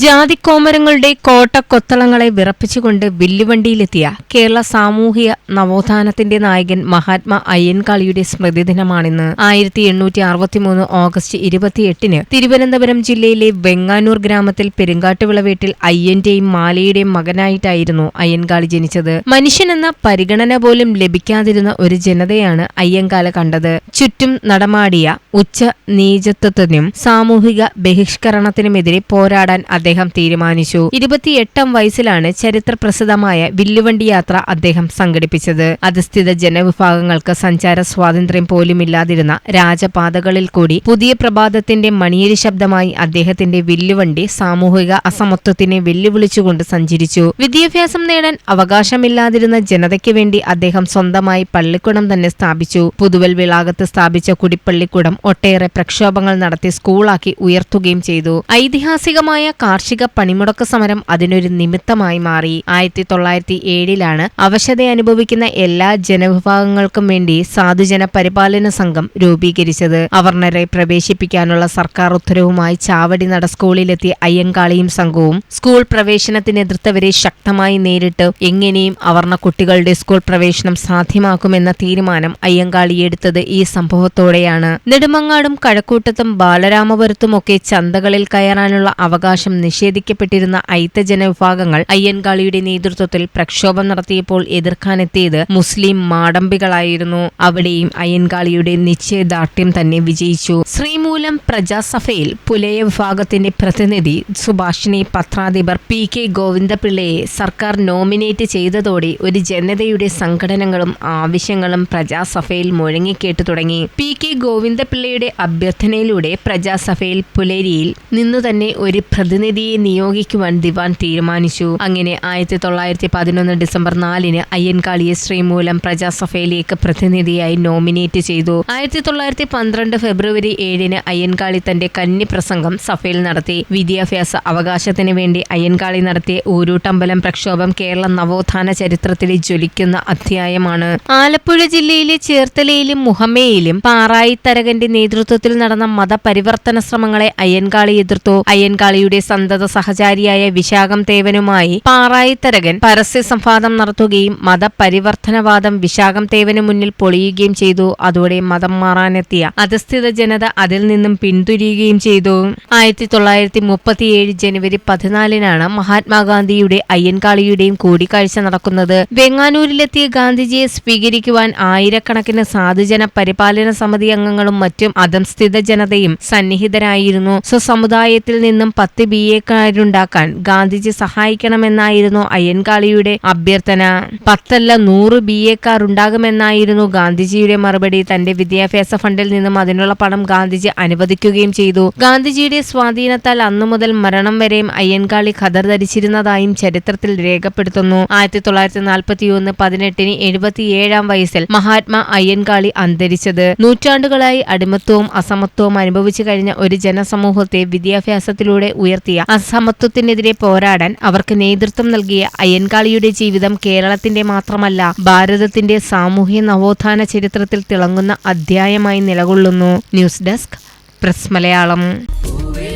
ജാതിക്കോമരങ്ങളുടെ കോട്ടക്കൊത്തളങ്ങളെ വിറപ്പിച്ചുകൊണ്ട് വില്ലുവണ്ടിയിലെത്തിയ കേരള സാമൂഹിക നവോത്ഥാനത്തിന്റെ നായകൻ മഹാത്മാ അയ്യൻകാളിയുടെ സ്മൃതിദിനമാണിന്ന്. ആയിരത്തി എണ്ണൂറ്റി അറുപത്തിമൂന്ന് ഓഗസ്റ്റ് ഇരുപത്തിയെട്ടിന് തിരുവനന്തപുരം ജില്ലയിലെ വെങ്ങാനൂർ ഗ്രാമത്തിൽ പെരുങ്കാട്ടുവിള വീട്ടിൽ അയ്യന്റെയും മാലയുടെയും മകനായിട്ടായിരുന്നു അയ്യൻകാളി ജനിച്ചത്. മനുഷ്യനെന്ന പരിഗണന പോലും ലഭിക്കാതിരുന്ന ഒരു ജനതയാണ് അയ്യങ്കാല കണ്ടത്. ചുറ്റും നടമാടിയ ഉച്ച നീചത്വത്തിനും സാമൂഹിക ബഹിഷ്കരണത്തിനുമെതിരെ പോരാടാൻ അദ്ദേഹം തീരുമാനിച്ചു. ഇരുപത്തിയെട്ടാം വയസ്സിലാണ് ചരിത്രപ്രസിദ്ധമായ വില്ലുവണ്ടി യാത്ര അദ്ദേഹം സംഘടിപ്പിച്ചത്. അധിസ്ഥിത ജനവിഭാഗങ്ങൾക്ക് സഞ്ചാര സ്വാതന്ത്ര്യം പോലുമില്ലാതിരുന്ന രാജപാതകളിൽ കൂടി പുതിയ പ്രഭാതത്തിന്റെ മണിയരി ശബ്ദമായി അദ്ദേഹത്തിന്റെ വില്ലുവണ്ടി സാമൂഹിക അസമത്വത്തിനെ വെല്ലുവിളിച്ചുകൊണ്ട് സഞ്ചരിച്ചു. വിദ്യാഭ്യാസം നേടാൻ അവകാശമില്ലാതിരുന്ന ജനതയ്ക്ക് വേണ്ടി അദ്ദേഹം സ്വന്തമായി പള്ളിക്കുടം തന്നെ സ്ഥാപിച്ചു. പുതുവൽ വിളാകത്ത് സ്ഥാപിച്ച കുടിപ്പള്ളിക്കുടം ഒട്ടേറെ പ്രക്ഷോഭങ്ങൾ നടത്തി സ്കൂളാക്കി ഉയർത്തുകയും ചെയ്തു. ഐതിഹാസികമായ കാർഷിക പണിമുടക്ക് സമരം അതിനൊരു നിമിത്തമായി മാറി. ആയിരത്തി തൊള്ളായിരത്തി ഏഴിലാണ് അവശത അനുഭവിക്കുന്ന എല്ലാ ജനവിഭാഗങ്ങൾക്കും വേണ്ടി സാധുജന പരിപാലന സംഘം രൂപീകരിച്ചത്. അവർണരെ പ്രവേശിപ്പിക്കാനുള്ള സർക്കാർ ഉത്തരവുമായി ചാവടി നട സ്കൂളിലെത്തിയ അയ്യങ്കാളിയും സംഘവും സ്കൂൾ പ്രവേശനത്തിന് എതിർത്തവരെ ശക്തമായി നേരിട്ട് എങ്ങനെയും അവർണ കുട്ടികളുടെ സ്കൂൾ പ്രവേശനം സാധ്യമാക്കുമെന്ന തീരുമാനം അയ്യങ്കാളി എടുത്തത് ഈ സംഭവത്തോടെയാണ്. നെടുമങ്ങാടും കഴക്കൂട്ടത്തും ബാലരാമപുരത്തുമൊക്കെ ചന്തകളിൽ കയറാനുള്ള അവകാശം നിഷേധിക്കപ്പെട്ടിരുന്ന അയിത്ത വിഭാഗങ്ങൾ അയ്യൻകാളിയുടെ നേതൃത്വത്തിൽ പ്രക്ഷോഭം നടത്തിയപ്പോൾ എതിർക്കാനെത്തിയത് മുസ്ലിം മാടമ്പികളായിരുന്നു. അവിടെയും അയ്യൻകാളിയുടെ നിശ്ചയദാർഢ്യം തന്നെ വിജയിച്ചു. ശ്രീമൂലം പ്രജാസഭയിൽ പുലയ വിഭാഗത്തിന്റെ പ്രതിനിധി സുഭാഷിണി പത്രാധിപർ പി കെ ഗോവിന്ദപിള്ളയെ സർക്കാർ നോമിനേറ്റ് ചെയ്തതോടെ ഒരു ജനതയുടെ സംഘടനകളും ആവശ്യങ്ങളും പ്രജാസഭയിൽ മുഴങ്ങിക്കേട്ടു തുടങ്ങി. പി കെ ഗോവിന്ദപിള്ളയുടെ അഭ്യർത്ഥനയിലൂടെ പ്രജാസഭയിൽ പുലരിയിൽ നിന്നു തന്നെ ഒരു പ്രതിനിധിയെ നിയോഗിക്കുവാൻ ദിവാൻ തീരുമാനിച്ചു. അങ്ങനെ ആയിരത്തി തൊള്ളായിരത്തി പതിനൊന്ന് ഡിസംബർ നാലിന് അയ്യൻകാളിയെ ശ്രീമൂലം പ്രജാസഭയിലേക്ക് പ്രതിനിധിയായി നോമിനേറ്റ് ചെയ്തു. ആയിരത്തി തൊള്ളായിരത്തി പന്ത്രണ്ട് ഫെബ്രുവരി ഏഴിന് അയ്യൻകാളി തന്റെ കന്നി പ്രസംഗം സഭയിൽ നടത്തി. വിദ്യാഭ്യാസ അവകാശത്തിന് വേണ്ടി അയ്യൻകാളി നടത്തിയ ഊരൂട്ടമ്പലം പ്രക്ഷോഭം കേരള നവോത്ഥാന ചരിത്രത്തിലെ ജ്വലിക്കുന്ന അധ്യായമാണ്. ആലപ്പുഴ ജില്ലയിലെ ചേർത്തലയിലും മുഹമ്മയിലും പാറായിത്തരകന്റെ നേതൃത്വത്തിൽ നടന്ന മതപരിവർത്തന ശ്രമങ്ങളെ അയ്യൻകാളി എതിർത്തു. അയ്യൻകാളിയുടെ സന്തത സഹചാരിയായ വിശാഖം തേവനുമായി പാറായിത്തരകൻ പരസ്യ സംവാദം നടത്തുകയും മതപരിവർത്തനവാദം വിശാഖം തേവന് മുന്നിൽ പൊളിയുകയും ചെയ്തു. അതോടെ മതം മാറാനെത്തിയ അധസ്ഥിത ജനത അതിൽ നിന്നും പിന്തുരിയുകയും ചെയ്തു. ആയിരത്തി തൊള്ളായിരത്തി മുപ്പത്തിയേഴ് ജനുവരി പതിനാലിനാണ് മഹാത്മാഗാന്ധിയുടെ അയ്യൻകാളിയുടെയും കൂടിക്കാഴ്ച നടക്കുന്നത്. വെങ്ങാനൂരിലെത്തിയ ഗാന്ധിജിയെ സ്വീകരിക്കുവാൻ ആയിരക്കണക്കിന് സാധുജന പരിപാലന സമിതി അംഗങ്ങളും മറ്റും അധംസ്ഥിത ജനതയും സന്നിഹിതരായിരുന്നു. സ്വസമുദായത്തിൽ നിന്നും പത്ത് ബി എക്കാരുണ്ടാക്കാൻ ഗാന്ധിജി സഹായിക്കണമെന്നായിരുന്നു അയ്യൻകാളിയുടെ അഭ്യർത്ഥന. പത്തല്ല നൂറ് ബി എക്കാർ ഉണ്ടാകുമെന്നായിരുന്നു ഗാന്ധിജിയുടെ മറുപടി. തന്റെ വിദ്യാഭ്യാസ ഫണ്ടിൽ നിന്നും അതിനുള്ള പണം ഗാന്ധിജി അനുവദിക്കുകയും ചെയ്തു. ഗാന്ധിജിയുടെ സ്വാധീനത്താൽ അന്നു മുതൽ മരണം വരെയും അയ്യൻകാളി ഖദർ ധരിച്ചിരുന്നതായും ചരിത്രത്തിൽ രേഖപ്പെടുത്തുന്നു. ആയിരത്തി തൊള്ളായിരത്തി നാൽപ്പത്തി ഒന്ന് പതിനെട്ടിന് എഴുപത്തിയേഴാം വയസ്സിൽ മഹാത്മാ അയ്യൻകാളി അന്തരിച്ചത്. നൂറ്റാണ്ടുകളായി അടിമത്വവും അസമത്വവും അനുഭവിച്ചു കഴിഞ്ഞ ഒരു ജനസമൂഹത്തെ വിദ്യാഭ്യാസത്തിലൂടെ ഉയർത്തിയ അസമത്വത്തിനെതിരെ പോരാടാൻ അവർക്ക് നേതൃത്വം നൽകിയ അയ്യൻകാളിയുടെ ജീവിതം കേരളത്തിന്റെ മാത്രമല്ല ഭാരതത്തിന്റെ സാമൂഹ്യ നവോത്ഥാന ചരിത്രത്തിൽ തിളങ്ങുന്ന അധ്യായമായി നിലകൊള്ളുന്നു ന്യൂസ് ഡെസ്ക് പ്രസ് മലയാളം പൂവേ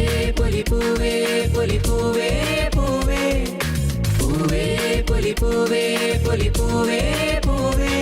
പൂവേ പൂവേ